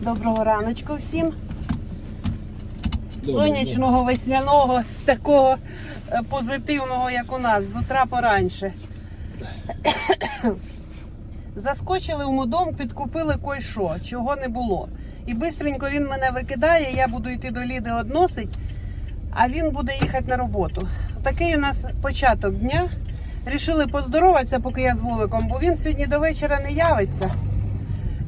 Доброго раночку всім. Сонячного, весняного, такого е, позитивного, як у нас, з утра пораньше. Заскочили в мудом, підкупили кой-що, чого не було. І бистренько він мене викидає, я буду йти до Ліди односить, а він буде їхати на роботу. Такий у нас початок дня. Рішили поздороватися, поки я з Вовиком, бо він сьогодні до вечора не явиться.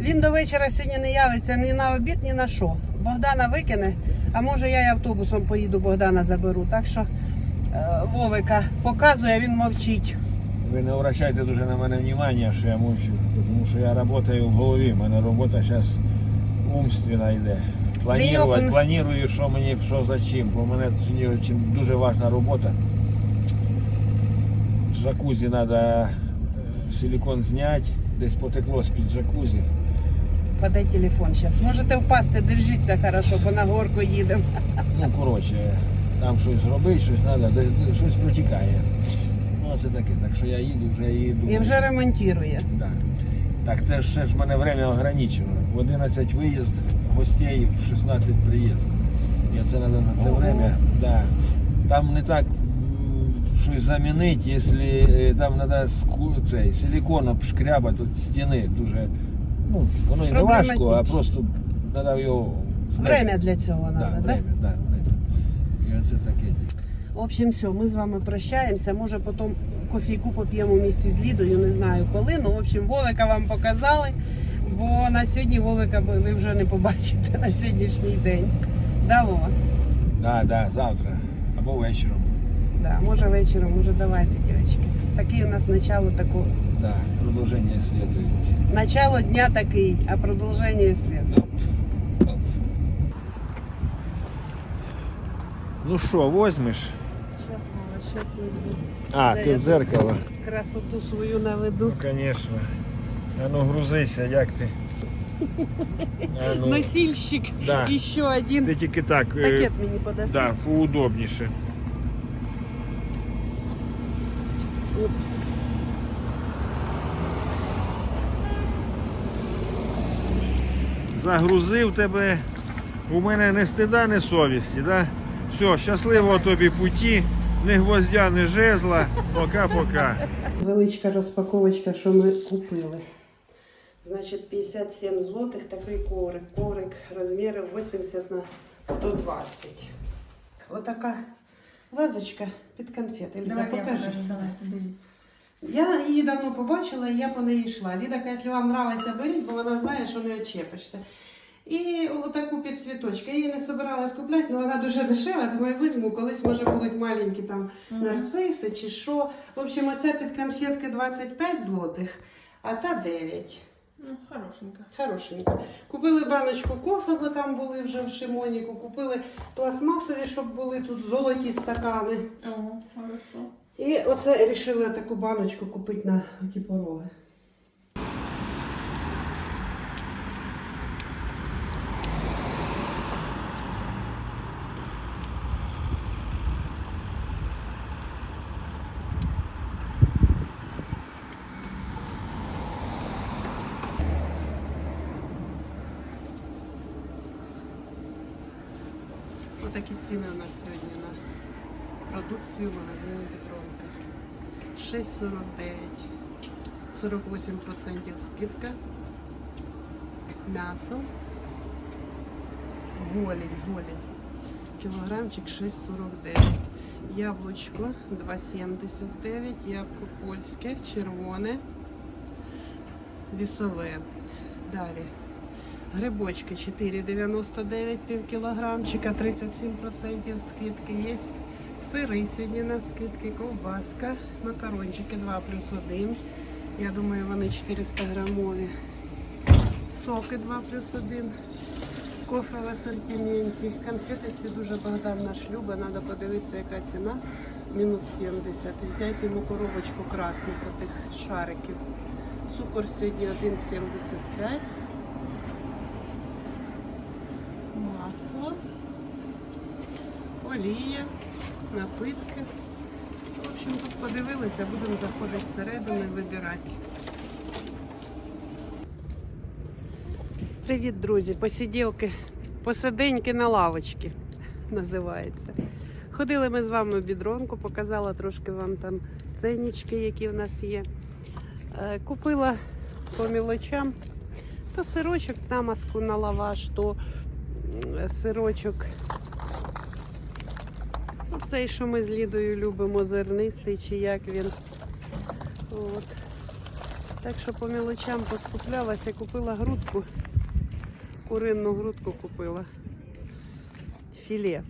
Він до вечора сьогодні не явиться ні на обід, ні на що. Богдана викине, а може я й автобусом поїду, Богдана заберу. Так що е, Вовика показує, він мовчить. Ви не обращайте дуже на мене внимання, що я мовчу, тому що я працюю в голові. У мене робота зараз умственна йде. Планувати, планую, що мені що за чим. Бо в мене сьогодні дуже- важна робота. З Джакузі треба силикон зняти, десь потекло з-під джакузі. Паде телефон зараз. Можете впасти, держіться хорошо, бо на горку їдемо. Ну, коротше, там щось зробити, щось треба, десь щось протікає. Ну, це таке. Так що я їду, вже їду. І вже ремонтує. Да. Так, це ж ще ж мене время ограничено. В 11 виїзд гостей, в 16 приїзд. І це треба за це Ого. время. Да. Там не так щось замінити, якщо е, там треба цей силикон обшкрябати от стіни дуже. Ну, воно і не важко, а просто треба його. Время для цього треба, так? да, время. І оце таке. В общем, все, ми з вами прощаємося. Може, потім кофійку поп'ємо в місті з Лідою, не знаю коли. Ну, в общем, Вовика вам показали. Бо на сьогодні Вовика ви вже не побачите на сьогоднішній день. Да, Вова? Да, да, завтра або вечором. Да, може вечором, може давайте, дівчатки. Такий у нас начало такого. Да, продовження слідує. Начало дня такий, а продовження слід. Ну що, возьмеш? Сейчас, Вова, сейчас візьму. А, Де ти я в дзеркало. Красоту свою наведу. Ну, звісно. А ну грузися, як ти? А ну, Носильщик. Да. І ще один. ти тільки так. е, Пакет мені подаси. Да, поудобніше. Оп. Загрузив тебе. У мене не стида, не совісті, да? Все, щасливого тобі путі, не гвоздя, не жезла. Пока-пока. Величка розпаковочка, що ми купили. Значить, 57 злотих такий коврик. Коврик розмірів 80 на 120. Отака вазочка під конфети. Я покажи. покажу, давайте, дивіться. Я її давно побачила і я по неї йшла. Ліда, каже, якщо вам подобається, беріть, бо вона знає, що не очепишся. І отаку підсвіточку. Я її не собиралась купляти, але вона дуже дешева, думаю, візьму, колись може будуть маленькі там нарциси чи що. В общем, оця під конфетки 25 злотих, а та 9. Ну, хорошенько. Хорошенько. Купили баночку кофе, бо там були вже в Шимоніку. Купили пластмасові, щоб були тут золоті стакани. О, хорошо. І оце вирішила таку баночку купити на ті пороги. Отакі ціни у нас сьогодні на продукцію магазину. 6,49, 48% скидка. М'ясо. Голень, голень. Кілограмчик 6,49. Яблучко 2,79, яблуко польське, червоне, вісове. Далі. Грибочки 4,99 пів кілограмчика, 37% скидки. Є сири сьогодні на скидки, ковбаска, макарончики 2 плюс 1. Я думаю, вони 400 грамові. Соки 2 плюс 1. Кофе в асортименті. Конфети ці дуже Богдан наш любить. Треба подивитися, яка ціна. Мінус 70. І взяти йому коробочку красних отих шариків. Цукор сьогодні 1,75. масло, олія, напитки. В общем, тут подивилися, будемо заходити всередину вибирати. Привіт, друзі! Посиділки, посиденьки на лавочці називається. Ходили ми з вами в бідронку, показала трошки вам там ценнички, які в нас є. Е, Купила по мілочам то сирочок намазку на лаваш, то сирочок. Ну, Цей, що ми з Лідою любимо, зернистий чи як він. От. Так що по мілочам поскуплялася, купила грудку, куринну грудку купила. Філе.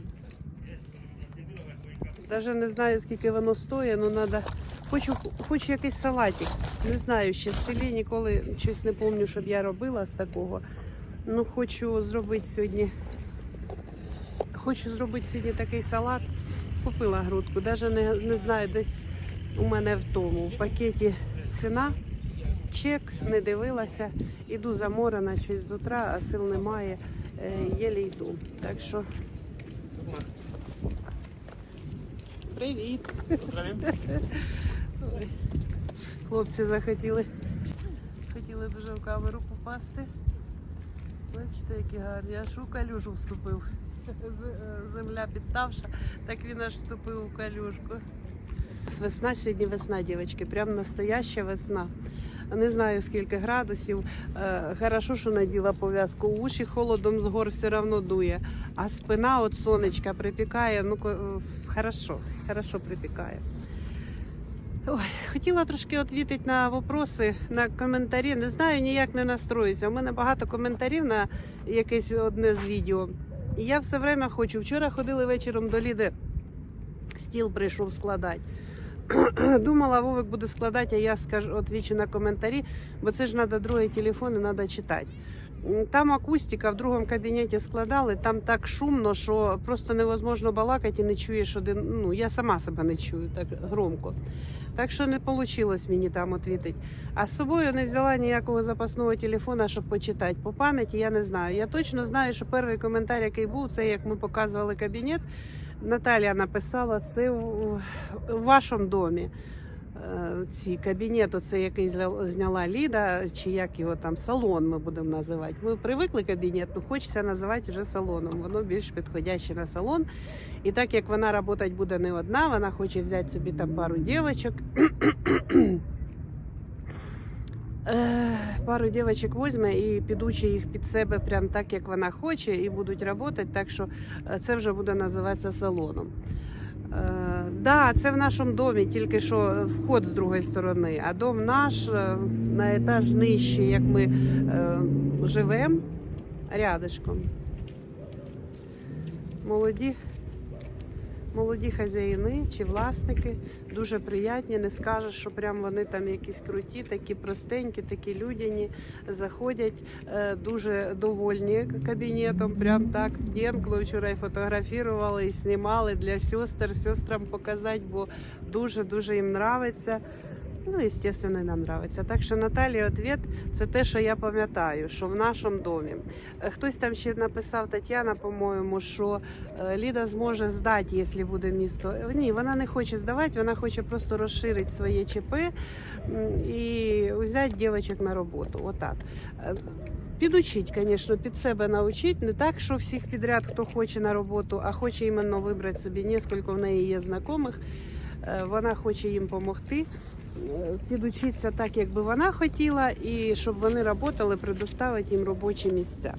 Даже не знаю, скільки воно стоїть, але треба. Хочу, хочу якийсь салатик. Не знаю, ще в селі ніколи щось не пам'ятаю, щоб я робила з такого. Ну, хочу зробити сьогодні. Хочу зробити сьогодні такий салат. Купила грудку. Даже не, не знаю, десь у мене в тому в пакеті ціна. Чек, не дивилася. Іду заморена щось з утра, а сил немає. Е, єлі йду. Так що. Привіт! Ой. Хлопці захотіли. Хотіли дуже в камеру попасти. Бачите, які гарні. Аж у калюжу вступив. Е, Земля підтавша, так він аж вступив у калюжку. Весна сьогодні весна, дівчатки, прям настояща весна. Не знаю скільки градусів. Е, Хорошо, що наділа пов'язку. Уші холодом з гор все одно дує. А спина от сонечка припікає. Ну, е, хорошо, хорошо припікає. Ой, хотіла трошки відповідати на вопроси, на коментарі. Не знаю, ніяк не настроюся. У мене багато коментарів на якесь одне з відео. І я все время хочу. Вчора ходили вечором до Ліди, стіл прийшов складати. Думала, Вовик буде складати, а я скажу, відвічу на коментарі, бо це ж треба другий телефон і треба читати. Там акустика в другому кабінеті складали, там так шумно, що просто невозможно балакати і не чуєш один. Ну, я сама себе не чую так громко. Так що не вийшло мені там відповідати. А з собою не взяла ніякого запасного телефона, щоб почитати. По пам'яті я не знаю. Я точно знаю, що перший коментар, який був, це як ми показували кабінет. Наталія написала це у вашому домі. Е, Ці кабінет, оце який зняла Ліда, чи як його там салон ми будемо називати. Ми привикли кабінет, ну хочеться називати вже салоном. Воно більш підходяще на салон. І так як вона працювати буде не одна, вона хоче взяти собі там пару дівчаток. Е, Пару дівчаток візьме і підучить їх під себе прям так, як вона хоче, і будуть працювати. Так що е, це вже буде називатися салоном. Е, да, це в нашому домі, тільки що вход з другої сторони, а дом наш е, на етаж нижче, як ми е, живемо рядочком. Молоді, молоді хазяїни чи власники дуже приятні. Не скажеш, що прям вони там якісь круті, такі простенькі, такі людяні. Заходять е, дуже довольні кабінетом. Прям так дєнкло вчора і фотографували, і знімали для сестер, сестрам показати, бо дуже дуже їм нравиться. Ну, і нам нравиться. Так що Наталі, відповідь – це те, що я пам'ятаю, що в нашому домі. Е, Хтось там ще написав Тетяна, по-моєму, що е, Ліда зможе здати, якщо буде місто. Е, Ні, вона не хоче здавати, вона хоче просто розширити своє ЧП і взяти дівчаток на роботу. Отак. Підучить, звісно, під себе навчить. Не так, що всіх підряд, хто хоче на роботу, а хоче іменно вибрати собі несколько в неї є знайомих. Вона хоче їм допомогти. Підучитися так, як би вона хотіла, і щоб вони працювали, предоставити їм робочі місця.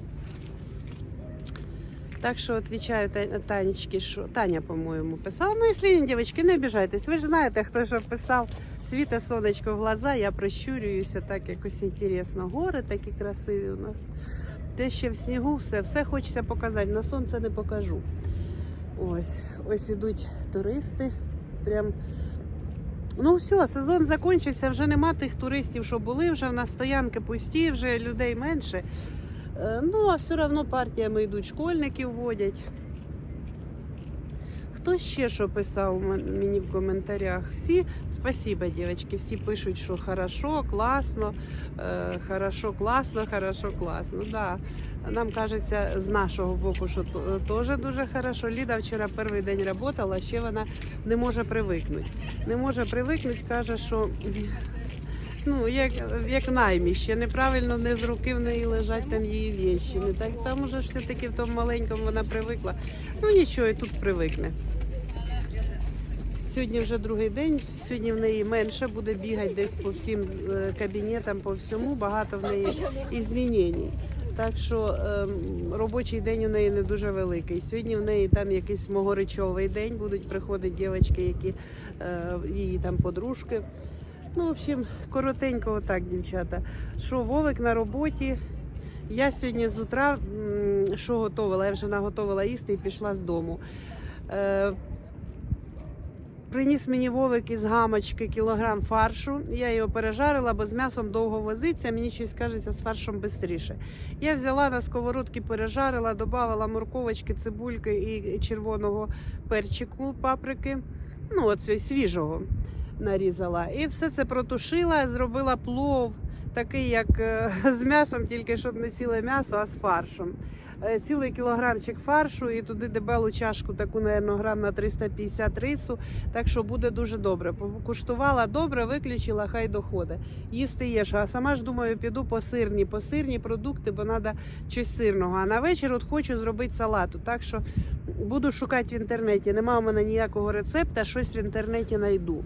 Так що відповідаю Танечки, що Таня, по-моєму, писала. Ну, якщо ні, дівчатки, не обіжайтесь. Ви ж знаєте, хто що писав. Світе сонечко в глаза, я прищурююся, так якось інтересно. Гори такі красиві у нас. Те ще в снігу, все, все хочеться показати. На сонце не покажу. Ось, ось ідуть туристи. Прям Ну все, сезон закінчився, вже нема тих туристів, що були, вже в нас стоянки пусті, вже людей менше. Е, Ну, а все одно партіями йдуть, школьників водять. Хто ще що писав мені в коментарях? Всі, спасибо, дівчатки, всі пишуть, що хорошо, класно, е, хорошо, класно, хорошо, класно. Да. Нам кажеться з нашого боку, що теж дуже хорошо. Ліда вчора перший день працювала, ще вона не може привикнути. Не може привикнути, каже, що ну, як, як найміще. Неправильно не з руки в неї лежать там її вещі. Не так там уже все-таки в тому маленькому вона привикла. Ну нічого, і тут привикне. Сьогодні вже другий день. Сьогодні в неї менше буде бігати десь по всім е, кабінетам, по всьому. Багато в неї і змінень. Так що ем, робочий день у неї не дуже великий. Сьогодні в неї там якийсь могоричовий день. Будуть приходити дівчатки, які е, її там подружки. Ну, в общем, коротенько отак, дівчата. Що Вовик на роботі. Я сьогодні з утра що готувала? Я вже наготовила їсти і пішла з дому. Е, Приніс мені Вовик із гамочки кілограм фаршу. Я його пережарила, бо з м'ясом довго возиться. Мені щось кажеться з фаршом швидше. Я взяла на сковородки, пережарила, додавала морковочки, цибульки і червоного перчику, паприки. Ну, от свіжого нарізала. І все це протушила, зробила плов, такий, як е, з м'ясом, тільки щоб не ціле м'ясо, а з фаршем. Е, Цілий кілограмчик фаршу і туди дебелу чашку, таку, наверно, грам на 350 рису. Так що буде дуже добре. Куштувала добре, виключила, хай доходить. Їсти є. А сама ж думаю, піду по сирні, по сирні продукти, бо треба щось сирного. А на вечір от хочу зробити салату. Так що буду шукати в інтернеті. Нема у мене ніякого рецепта, щось в інтернеті знайду.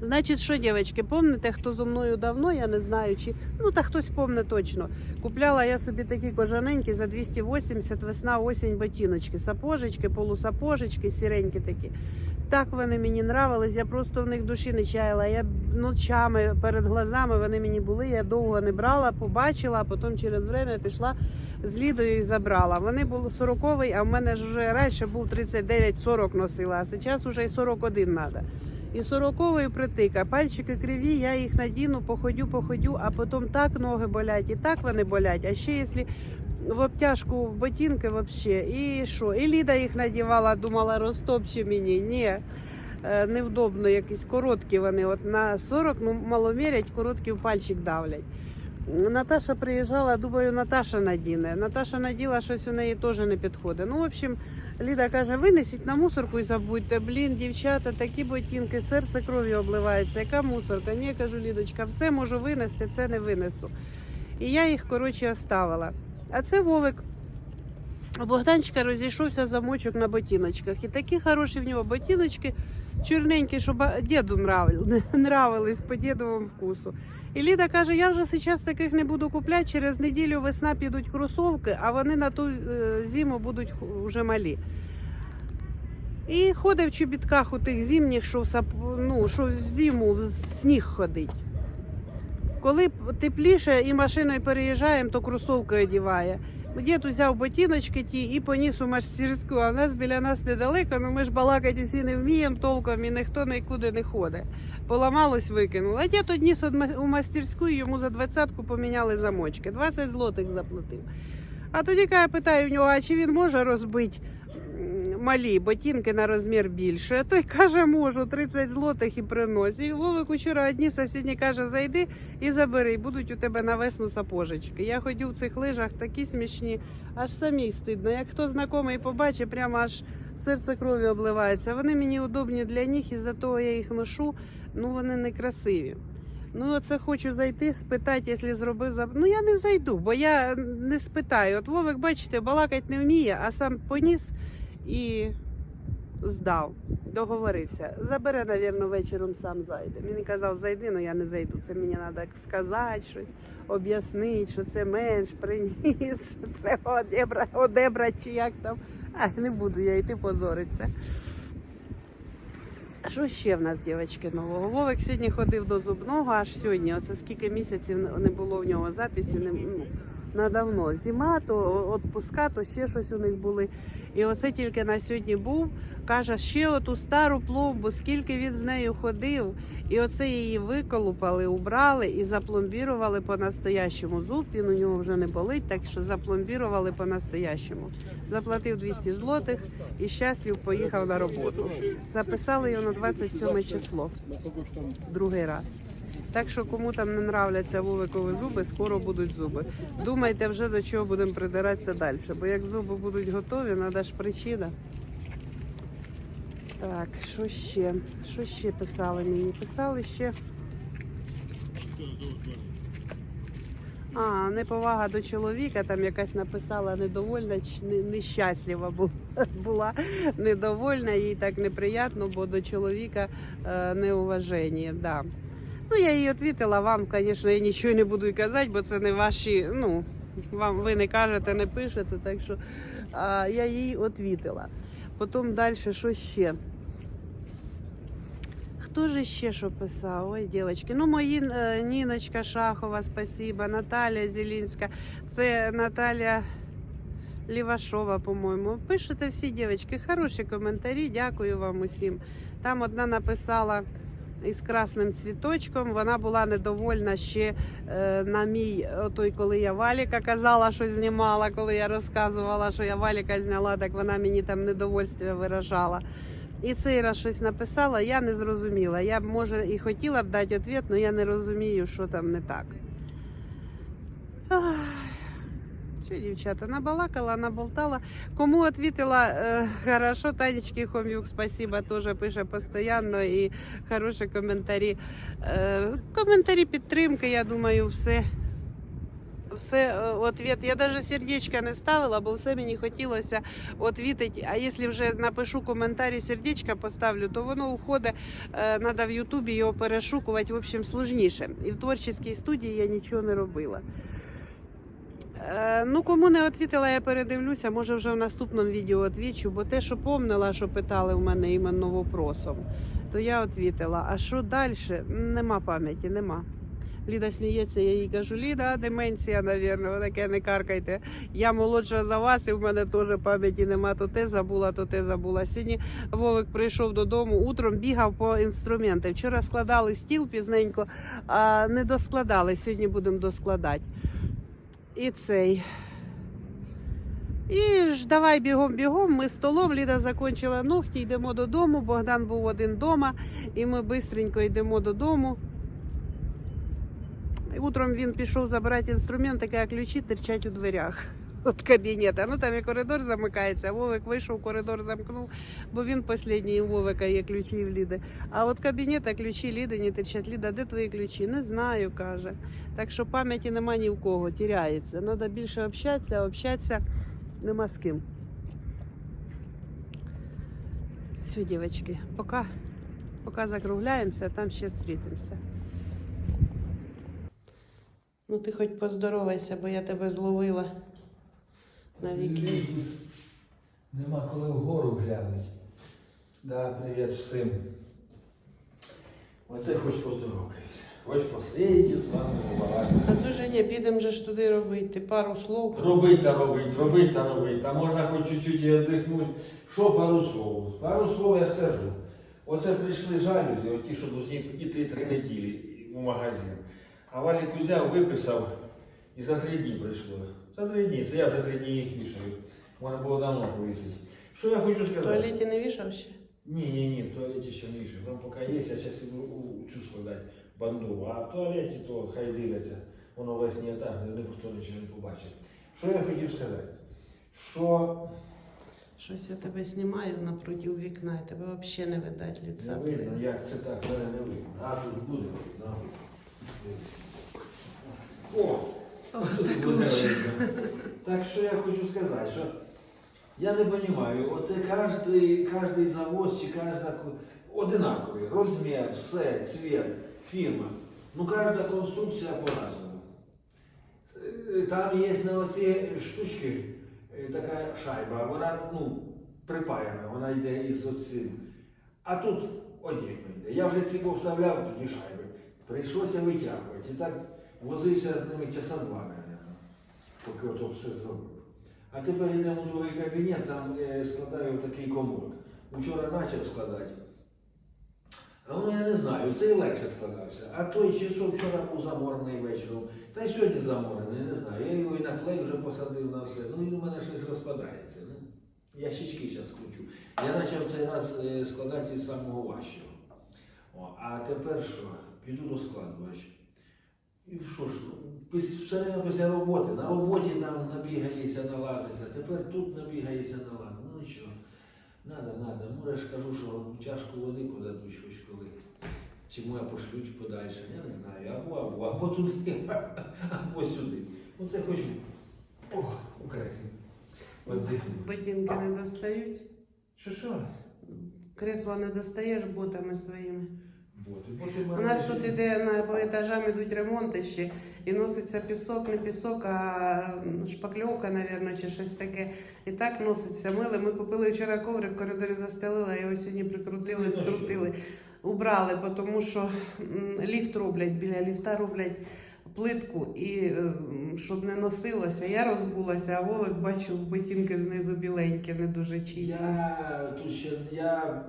Значить, що, дівчатки, помните, хто зо мною давно, я не знаю, чи ну та хтось помне точно. Купляла я собі такі кожаненькі за 280 весна, осінь ботиночки, сапожечки, полусапожечки, сіренькі такі. Так вони мені нравились, я просто в них душі не чаяла. Я ночами перед глазами вони мені були. Я довго не брала, побачила, а потім через время пішла з Лідою і забрала. Вони були 40 а в мене ж вже раніше був 39-40 носила, а зараз вже і 41 треба. І сороковою притика. Пальчики криві, я їх надіну, походю, походю, а потім так ноги болять, і так вони болять. А ще якщо в обтяжку ботинки взагалі. І що? І Ліда їх надівала, думала, розтопче мені. Ні. е, Невдобно, якісь короткі вони. От на 40, ну маломірять, короткі в пальчик давлять. Наташа приїжджала, думаю, Наташа надіне. Наташа наділа, щось у неї теж не підходить. Ну, в общем, Ліда каже, винесіть на мусорку і забудьте. Блін, дівчата, такі ботинки, серце кров'ю обливається. Яка мусорка? Ні, кажу, Лідочка, все можу винести, це не винесу. І я їх, коротше, оставила. А це Вовик. У Богданчика розійшовся замочок на ботиночках. І такі хороші в нього ботиночки, чорненькі, що ба- діду нравились по дідовому вкусу. І Ліда каже, я вже зараз таких не буду купляти, через неділю весна підуть кросовки, а вони на ту е, зиму будуть вже малі. І ходить в чобітках у тих зимніх, що в, сап- ну, що в зиму в сніг ходить. Коли тепліше і машиною переїжджаємо, то кросовки одіває. Дід узяв ботиночки ті і поніс у мастерську, а в нас біля нас недалеко, ну ми ж балакати всі не вміємо толком і ніхто нікуди не ходить. Поламалось, викинуло. А дід одніс у мастерську, йому за двадцятку поміняли замочки. 20 злотих заплатив. А тоді каже, питаю в нього, а чи він може розбити малі ботинки на розмір більше? Той каже, можу, 30 злотих і приносить. Вовик вчора одніс, а сьогодні каже, зайди і забери, будуть у тебе на весну сапожечки. Я ходю в цих лижах, такі смішні, аж самій стидно. Як хто знайомий побачить, прямо аж серце крові обливається. Вони мені удобні для них, і за того я їх ношу, ну вони не красиві. Ну, оце хочу зайти, спитати, якщо зробив за. Ну я не зайду, бо я не спитаю. От Вовик, бачите, балакать не вміє, а сам поніс і здав, договорився. Забере, навірно, вечором сам зайде. Він казав, зайди, але я не зайду. Це мені треба сказати щось, об'яснити, що це менш приніс, треба одебрати, одебрати чи як там. А не буду я йти позоритися. Що ще в нас, дівчатки, нового? Вовик сьогодні ходив до зубного, аж сьогодні. Оце скільки місяців не було в нього записі, не, ну, на давно. Зима, то відпуска, то ще щось у них були. І оце тільки на сьогодні був. Каже, ще оту стару пломбу, скільки він з нею ходив. І оце її виколупали, убрали і запломбірували по-настоящему. Зуб він у нього вже не болить, так що запломбірували по-настоящему. Заплатив 200 злотих і щаслив поїхав на роботу. Записали його на 27 число, другий раз. Так що кому там не нравляться вуликові зуби, скоро будуть зуби. Думайте вже до чого будемо придиратися далі. Бо як зуби будуть готові, треба ж причина. Так, що ще? Що ще писали мені? Писали ще. А, неповага до чоловіка, там якась написала недовольна, нещаслива була недовольна, їй так неприємно, бо до чоловіка е, неуваження. Да. Ну, я їй відповіла, вам, звісно, я нічого не буду казати, бо це не ваші, ну, вам ви не кажете, не пишете, так що а, я їй відповіла. Потім далі, що ще? Хто ж ще що писав? Ой, дівчатки. Ну, мої е, Ніночка Шахова, спасибо, Наталя Зелінська. Це Наталя Лівашова, по-моєму. Пишете всі дівчатки, хороші коментарі. Дякую вам усім. Там одна написала із красним цвіточком. Вона була недовольна ще е, на мій, той, коли я Валіка казала, що знімала, коли я розказувала, що я Валіка зняла, так вона мені там недовольство виражала. І цей раз щось написала, я не зрозуміла. Я може і хотіла б дати відповідь, але я не розумію, що там не так. Ах, дівчата, набалакала, наболтала. Кому відповіла, е, хорошо, Танечки Хом'юк, спасибо, теж пише постійно і хороші коментарі. Е, коментарі підтримки, я думаю, все. Все е, ответ. Я навіть сердечка не ставила, бо все мені хотілося відповідати. А якщо вже напишу коментарі, сердечка поставлю, то воно уходить. Треба в Ютубі його перешукувати. В общем, сложніше. І в творчій студії я нічого не робила. Е, Ну, кому не відповіла, я передивлюся, може вже в наступному відео відвічу, бо те, що помнила, що питали в мене іменно вопросом, то я відповіла. А що далі? Нема пам'яті, нема. Ліда сміється, я їй кажу, Ліда, деменція, навірно, ви таке не каркайте. Я молодша за вас, і в мене теж пам'яті нема. То те забула, то те забула. Сьогодні Вовик прийшов додому, утром бігав по інструменти. Вчора складали стіл пізненько, а не доскладали. Сьогодні будемо доскладати. І цей. І ж давай бігом бігом. Ми столом. Ліда закінчила ногті, йдемо додому. Богдан був один вдома, і ми швидко йдемо додому. Утром він пішов забирати інструменти, а ключі терчать у дверях від кабінету. Ну там і коридор замикається. Вовик вийшов, коридор замкнув, бо він останній у Вовика є ключі в Ліди. А от кабінета ключі Ліди не терчать. Ліда, де твої ключі? Не знаю, каже. Так що пам'яті нема ні в кого, тіряється. Треба більше общатися, а общатися нема з ким. Все, дівчатки, поки, поки закругляємося, там ще зустрітимося. Ну ти хоч поздоровайся, бо я тебе зловила на віки. Нема коли вгору глянуть. Да, привіт всім. Оце хоч поздоровкайся. Хоч посидіть з вами побалакати. А дуже ні, підемо же ж туди робити. Пару слов. Робить та робить, робить та робить. Та можна хоч чуть-чуть і віддихнути. Що пару слов? Пару слов я скажу. Оце прийшли жалюзі, оті, що повинні йти три неділі у магазин. А Валік взяв, виписав і за три дні прийшло. За три дні. Це я вже три дні їх вішаю. Можна було давно повісити. Що я хочу сказати? В туалеті не вішав ще? Ні, ні, ні, в туалеті ще не вішаю. Там поки є, я зараз іду учу складати бандуру. А в туалеті то хай дивляться. Воно верхній етаж, ніхто нічого не побачить. Що я хотів сказати? Що Щось я тебе знімаю напроти вікна, і тебе взагалі не видать не лиця. видно, як це так, мене не видно. А тут буде видно. О! Так лучше. Так що я хочу сказати, що я не розумію, оце кожний завоз чи кожна одинаковий. Розмір, все, цвіт, фірма. Ну кожна конструкція по-разному. Е, Там є на оці штучки е, така шайба, вона ну, припаяна, вона йде із оцим. А тут отдельно йде. Я вже ці повставляв тоді шайби. Прийшлося витягувати. І так возився з ними часа два, поки ото все зробив. А тепер йдемо в другий кабінет, там е, складаю такий комод. Вчора почав складати. А воно я не знаю, цей легше складався. А той чи що вчора був заморений вечором, та й сьогодні заморений, не знаю. Я його і на клей вже посадив на все. Ну і у мене щось розпадається. Ну, я щічки зараз кручу. Я почав цей раз е, складати із самого важчого. О, а тепер що? Піду розкладувати. І що ж, все время після роботи. На роботі там набігаєшся, налазиться, тепер тут набігаєшся, налазиться. Ну нічого. Надо, надо. Може, ж кажу, що чашку води подадуть хоч коли. Чи моя пошлють подальше, я не знаю. Або або, або туди, або сюди. Оце хочу. О, украсив. Ботинки не достають. Що що? Кресло не достаєш ботами своїми. У нас тут іде на по етажам ідуть ремонти ще, і носиться пісок, не пісок, а шпакльовка, мабуть, чи щось таке. І так носиться мили. Ми купили вчора коврик, в коридорі застелили, а його сьогодні прикрутили, Ну, скрутили. Убрали, тому що ліфт роблять, біля ліфта роблять плитку, і е, щоб не носилося. Я розбулася, а Вовик бачив ботинки знизу біленькі, не дуже чисті. Я тут ще я,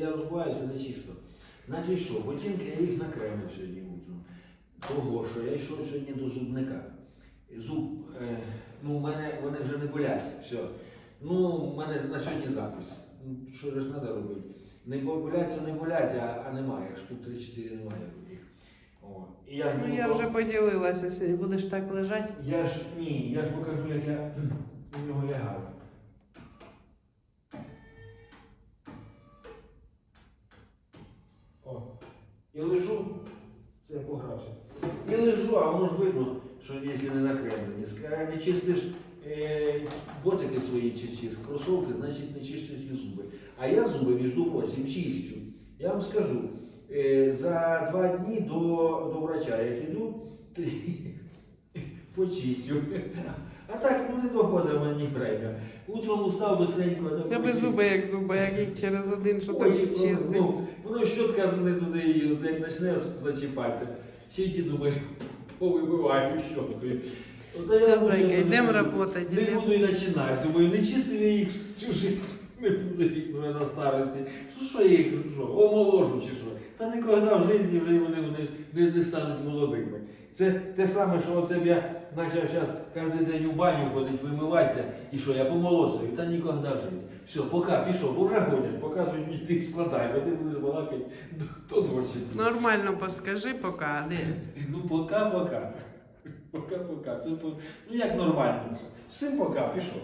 я розбуваюся не чисто. Значить що, ботинки я їх накремив сьогодні утром. Того, що я йшов сьогодні до зубника. Зуб, е, ну, в мене вони вже не болять. Все. Ну, в мене на сьогодні запис. Ну, Що ж треба робити? Не болять, то не болять, а, а немає. Штук 3-4 немає їх. О. І я ж Ну я вже поділилася сьогодні. Будеш так лежати. Я ж ні, я ж покажу, як я у нього лягав. І лежу, це я погрався. І лежу, а воно ж видно, що якщо не накремлені. Не чистиш е, ботики свої чи, чи кросовки, значить не чистиш і зуби. А я зуби, між прочим, чистю. Я вам скажу, е, за два дні до, до врача, як то почистю. А так, ну не доходить мені премія. Утром устав быстренько. Я без зуби як зуби, як їх через один, що там Ой, їх чистить. Ну, воно щотка не туди, і от як почне зачіпатися. Всі ті думаю, повибиваю щоткою. От, а я Все, вже зайка, йдемо працювати. Не буду і починати. Думаю, не чистив я їх всю життя. Не буду їх ну, на старості. Що, що я їх що, омоложу чи що? Та ніколи в житті вже вони, вони не, не стануть молодими. Це те саме, що оце б я почав зараз кожен день у баню ходить, вимиватися, і що, я помолодшаю, та ніколи в житті. Все, поки пішов, бо вже гонять, показують мені ти складай, бо ти будеш балакати до, ночі. Нормально поскажи поки. Де? Ну, пока-пока. Пока-пока. Це ну як нормально. Всім пока, пішов.